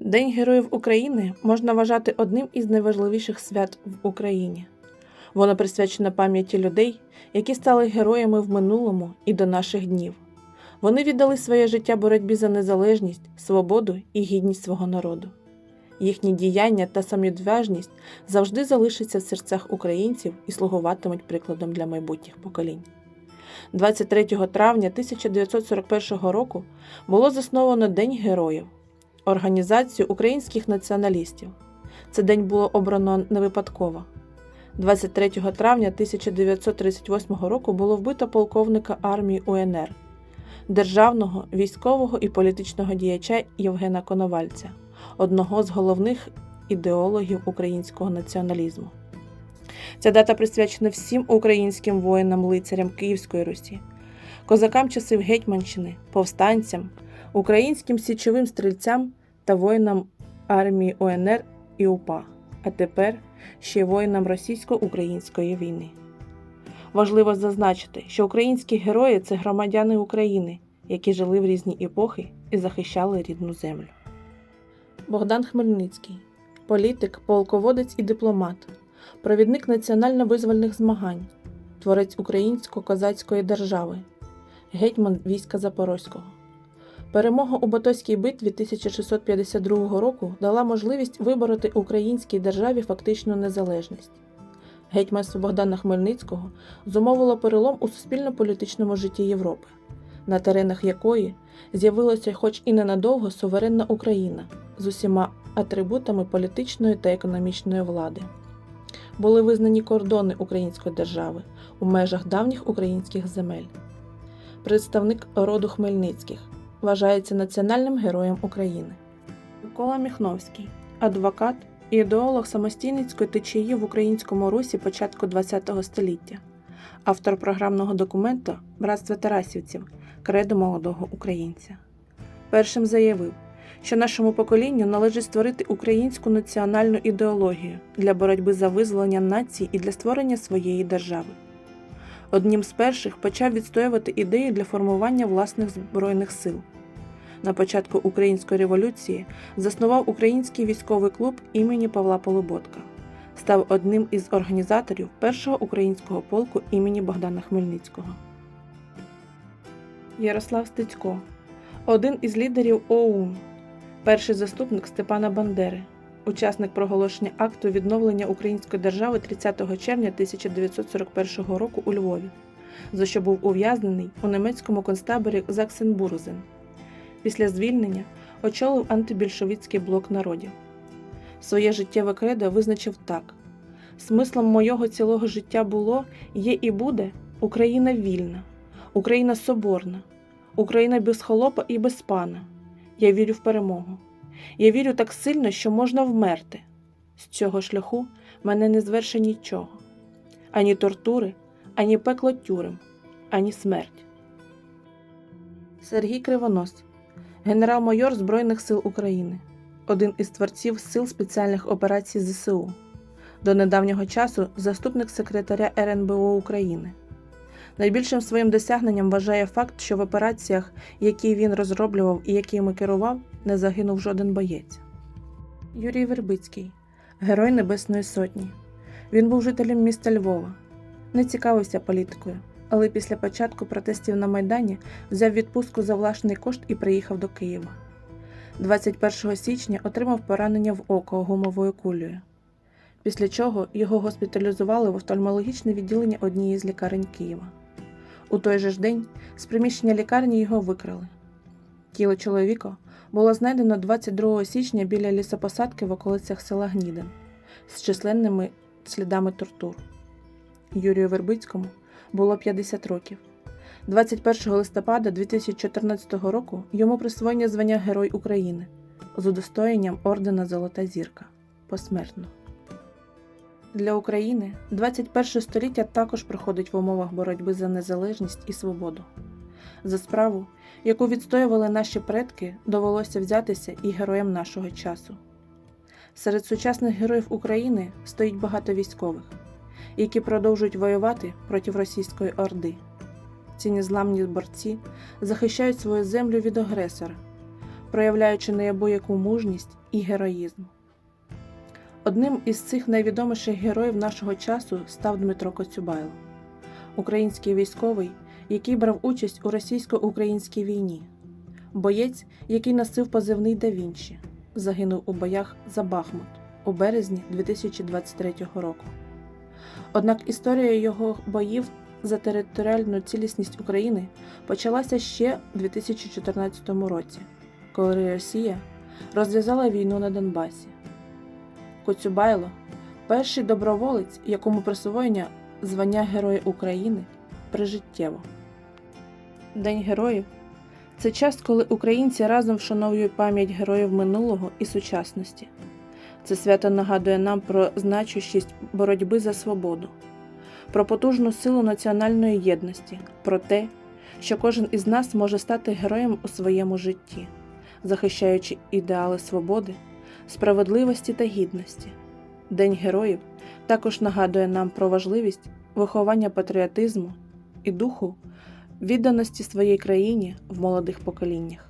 День Героїв України можна вважати одним із найважливіших свят в Україні. Воно присвячено пам'яті людей, які стали героями в минулому і до наших днів. Вони віддали своє життя боротьбі за незалежність, свободу і гідність свого народу. Їхні діяння та самовідважність завжди залишаться в серцях українців і слугуватимуть прикладом для майбутніх поколінь. 23 травня 1941 року було засновано День Героїв організацію українських націоналістів. Це день було обрано не випадково. 23 травня 1938 року було вбито полковника армії УНР, державного, військового і політичного діяча Євгена Коновальця, одного з головних ідеологів українського націоналізму. Ця дата присвячена всім українським воїнам-лицарям Київської Русі, козакам часів Гетьманщини, повстанцям, українським січовим стрільцям та воїнам армії УНР і УПА, а тепер ще воїнам російсько-української війни. Важливо зазначити, що українські герої це громадяни України, які жили в різні епохи і захищали рідну землю. Богдан Хмельницький політик, полководець і дипломат, провідник національно-визвольних змагань, творець українсько-козацької держави, гетьман війська Запорозького. Перемога у Батойській битві 1652 року дала можливість вибороти українській державі фактичну незалежність. Гетьманство Богдана Хмельницького зумовило перелом у суспільно-політичному житті Європи, на теренах якої з'явилася, хоч і ненадовго, суверенна Україна з усіма атрибутами політичної та економічної влади. Були визнані кордони української держави у межах давніх українських земель. Представник роду Хмельницьких вважається національним героєм України. Микола Міхновський, адвокат і ідеолог самостійницької течії в українському русі початку ХХ століття, автор програмного документу Братство Тарасівців Кредо молодого українця. Першим заявив, що нашому поколінню належить створити українську національну ідеологію для боротьби за визволення нації і для створення своєї держави. Одним з перших почав відстоювати ідею для формування власних збройних сил. На початку Української революції заснував Український військовий клуб імені Павла Полуботка, став одним із організаторів першого українського полку імені Богдана Хмельницького. Ярослав Стецько один із лідерів ОУН, перший заступник Степана Бандери, учасник проголошення акту відновлення української держави 30 червня 1941 року у Львові, за що був ув'язнений у німецькому концтаборі Заксенбурзен. Після звільнення очолив антибільшовицький блок народів. Своє життєве кредо визначив так: смислом мого цілого життя було, є і буде Україна вільна, Україна соборна, Україна без холопа і без пана. Я вірю в перемогу. Я вірю так сильно, що можна вмерти. З цього шляху мене не зверше нічого, ані тортури, ані пекло тюрем, ані смерть. Сергій Кривонос, генерал-майор Збройних сил України, один із творців Сил спеціальних операцій ЗСУ, до недавнього часу заступник секретаря РНБО України. Найбільшим своїм досягненням вважає факт, що в операціях, які він розроблював і якими керував, не загинув жоден боєць. Юрій Вербицький, герой Небесної Сотні. Він був жителем міста Львова, не цікавився політикою, але після початку протестів на Майдані взяв відпустку за власний кошт і приїхав до Києва. 21 січня отримав поранення в око гумовою кулею. Після чого його госпіталізували в офтальмологічне відділення однієї з лікарень Києва. У той же ж день з приміщення лікарні його викрали. Тіло чоловіка було знайдено 22 січня біля лісопосадки в околицях села Гнідин з численними слідами тортур. Юрію Вербицькому було 50 років. 21 листопада 2014 року йому присвоєння звання Герой України з удостоєнням ордена Золота зірка посмертно. Для України 21 століття також проходить в умовах боротьби за незалежність і свободу. За справу, яку відстоювали наші предки, довелося взятися і героям нашого часу. Серед сучасних героїв України стоїть багато військових, які продовжують воювати проти російської орди. Ці незламні борці захищають свою землю від агресора, проявляючи неабияку мужність і героїзм. Одним із цих найвідоміших героїв нашого часу став Дмитро Коцюбайло, український військовий, який брав участь у російсько-українській війні, боєць, який носив позивний Да Вінчі, загинув у боях за Бахмут у березні 2023 року. Однак історія його боїв за територіальну цілісність України почалася ще у 2014 році, коли Росія розв'язала війну на Донбасі. Коцюбайло перший доброволець, якому присвоєння звання Героя України прижиттєво. День героїв це час, коли українці разом вшановують пам'ять героїв минулого і сучасності. Це свято нагадує нам про значущість боротьби за свободу, про потужну силу національної єдності, про те, що кожен із нас може стати героєм у своєму житті, захищаючи ідеали свободи, справедливості та гідності. День героїв також нагадує нам про важливість виховання патріотизму і духу відданості своїй країні в молодих поколіннях.